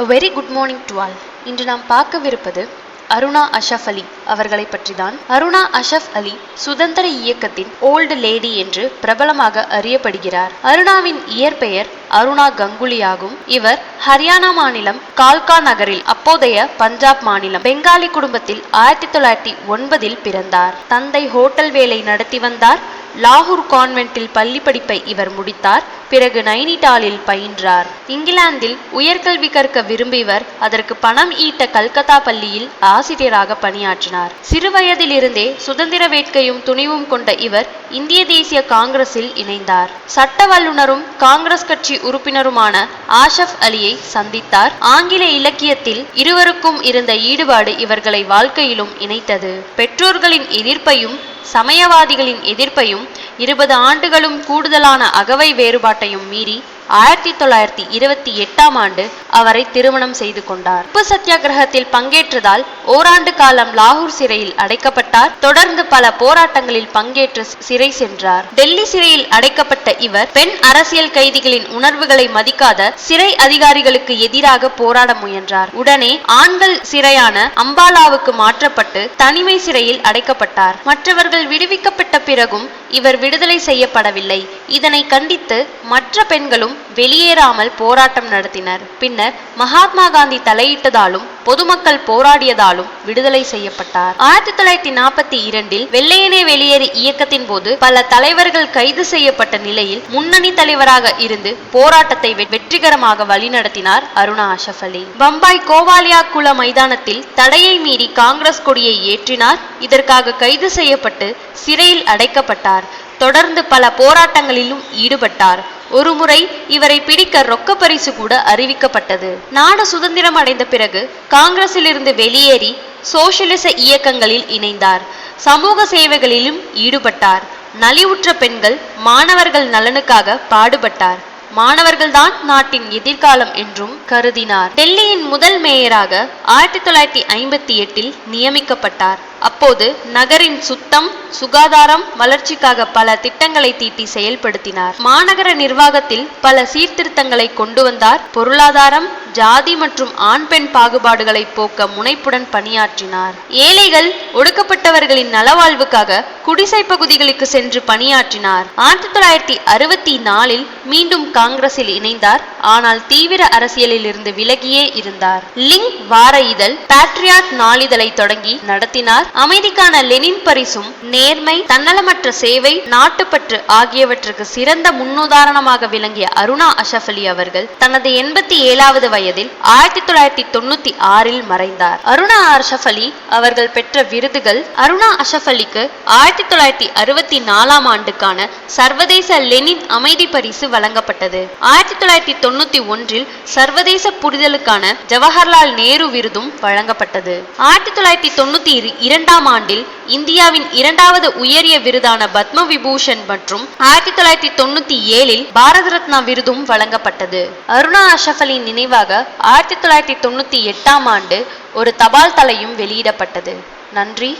A very good morning to all இன்று நாம் பார்க்கவிருப்பது அருணா அஷஃப் அலி அவர்களை பற்றிதான். அருணா அஷஃப் அலி சுதந்திர இயக்கத்தின் ஓல்டு லேடி என்று பிரபலமாக அறியப்படுகிறார். அருணாவின் இயற்பெயர் அருணா கங்குலி ஆகும் இவர் ஹரியானா மாநிலம் கால்கா நகரில் அப்போதைய பஞ்சாப் மாநிலம் பெங்காலி குடும்பத்தில் ஆயிரத்தி தொள்ளாயிரத்தி ஒன்பதில் பிறந்தார். தந்தை ஹோட்டல் வேலை நடத்தி வந்தார். லாகூர் கான்வென்ட்டில் பள்ளி படிப்பை இவர் முடித்தார். பிறகு நைனிடாலில் பயின்றார். இங்கிலாந்தில் உயர்கல்வி கற்க விரும்பியவர் அதற்கு பணம் ஈட்ட கல்கத்தா பள்ளியில் ஆசிரியராக பணியாற்றினார். சிறுவயதிலிருந்தே சுதந்திர வேட்கையும் துணிவும் கொண்ட இவர் இந்திய தேசிய காங்கிரஸில் இணைந்தார். சட்ட வல்லுனரும் காங்கிரஸ் கட்சி உறுப்பினருமான ஆஷப் அலியை சந்தித்தார். ஆங்கில இலக்கியத்தில் இருவருக்கும் இருந்த ஈடுபாடு இவர்களை வாழ்க்கையிலும் இணைத்தது. பெற்றோர்களின் எதிர்ப்பையும் சமயவாதிகளின் எதிர்ப்பையும் இருபது ஆண்டுகளும் கூடுதலான அகவை வேறுபாட்டையும் மீறி ஆயிரத்தி தொள்ளாயிரத்தி இருபத்தி எட்டாம் ஆண்டு அவரை திருமணம் செய்து கொண்டார். உப்பு சத்தியாகிரகத்தில் பங்கேற்றதால் ஓராண்டு காலம் லாகூர் சிறையில் அடைக்கப்பட்டார். தொடர்ந்து பல போராட்டங்களில் பங்கேற்று சிறை சென்றார். டெல்லி சிறையில் அடைக்கப்பட்ட இவர் பெண் அரசியல் கைதிகளின் உணர்வுகளை மதிக்காத சிறை அதிகாரிகளுக்கு எதிராக போராட முயன்றார். உடனே ஆண்கள் சிறையான அம்பாலாவுக்கு மாற்றப்பட்டு தனிமை சிறையில் அடைக்கப்பட்டார். மற்றவர்கள் விடுவிக்கப்பட்ட பிறகும் இவர் விடுதலை செய்யப்படவில்லை. இதனை கண்டித்து மற்ற பெண்களும் வெளியேறாமல் போராட்டம் நடத்தினர். பின்னர் மகாத்மா காந்தி தலையிட்டதாலும் பொதுமக்கள் போராடியதாலும் விடுதலை செய்யப்பட்டார். ஆயிரத்தி தொள்ளாயிரத்தி நாற்பத்தி இரண்டில் வெள்ளையனே வெளியேறு இயக்கத்தின் போது பல தலைவர்கள் கைது செய்யப்பட்ட நிலையில் முன்னணி தலைவராக இருந்து போராட்டத்தை வெற்றிகரமாக வழிநடத்தினார் அருணா அஷப் அலி. பம்பாய் கோவாலியா குள மைதானத்தில் தடையை மீறி காங்கிரஸ் கொடியை ஏற்றினார். இதற்காக கைது செய்யப்பட்டு சிறையில் அடைக்கப்பட்டார். தொடர்ந்து பல போராட்டங்களிலும் ஈடுபட்டார். ஒருமுறை இவரை பிடிக்க ரொக்க பரிசு கூட அறிவிக்கப்பட்டது. நாடு சுதந்திரம் அடைந்த பிறகு காங்கிரசிலிருந்து வெளியேறி சோசியலிச இயக்கங்களில் இணைந்தார். சமூக சேவைகளிலும் ஈடுபட்டார். நலிவுற்ற பெண்கள் மாணவர்கள் நலனுக்காக பாடுபட்டார். மாணவர்கள்தான் நாட்டின் எதிர்காலம் என்றும் கருதினார். டெல்லியின் முதல் மேயராக ஆயிரத்தி தொள்ளாயிரத்தி ஐம்பத்தி எட்டில் நியமிக்கப்பட்டார். அப்போது நகரின் சுத்தம் சுகாதாரம் வளர்ச்சிக்காக பல திட்டங்களை தீட்டி செயல்படுத்தினார். மாநகர நிர்வாகத்தில் பல சீர்திருத்தங்களை கொண்டு வந்தார். பொருளாதாரம் ஜாதி மற்றும் ஆண் பெண் பாகுபாடுகளை போக்க முனைப்புடன் பணியாற்றினார். ஏழைகள் ஒடுக்கப்பட்டவர்களின் நலவாழ்வுக்காக குடிசை பகுதிகளுக்கு சென்று பணியாற்றினார். ஆயிரத்தி தொள்ளாயிரத்தி அறுபத்தி நாலில் மீண்டும் காங்கிரஸில் இணைந்தார். ஆனால் தீவிர அரசியலில் இருந்து விலகியே இருந்தார். லிங் வார இதழ் பேட்ரியாட் நாளிதழை தொடங்கி நடத்தினார். அமைதிக்கான லெனின் பரிசும் நேர்மை தன்னலமற்ற சேவை நாட்டுப்பற்று ஆகியவற்றுக்கு சிறந்த முன்னுதாரணமாக விளங்கிய அருணா அஷப் அலி அவர்கள் தனது எண்பத்தி ஏழாவது வயதில் ஆயிரத்தி தொள்ளாயிரத்தி தொண்ணூத்தி ஆறில் மறைந்தார். அருணா அஷப் அலி அவர்கள் பெற்ற விருதுகள் அருணா அஷப் அலிக்கு ஆயிரத்தி தொள்ளாயிரத்தி அறுபத்தி நாலாம் ஆண்டுக்கான சர்வதேச லெனின் அமைதி பரிசு வழங்கப்பட்டது. ஆயிரத்தி தொள்ளாயிரத்தி தொண்ணூத்தி ஒன்றில் சர்வதேச புரிதலுக்கான ஜவஹர்லால் நேரு விருதும் வழங்கப்பட்டது. ஆயிரத்தி தொள்ளாயிரத்தி தொண்ணூத்தி இரண்டாம் ஆண்டில் இந்தியாவின் இரண்டாவது உயரிய விருதான பத்ம விபூஷன் மற்றும் ஆயிரத்தி தொள்ளாயிரத்தி தொண்ணூத்தி ஏழில் பாரத ரத்னா விருதும் வழங்கப்பட்டது. அருணா அஷஃபலின் நினைவாக ஆயிரத்தி தொள்ளாயிரத்தி தொண்ணூத்தி எட்டாம் ஆண்டு ஒரு தபால் தலையும் வெளியிடப்பட்டது. நன்றி.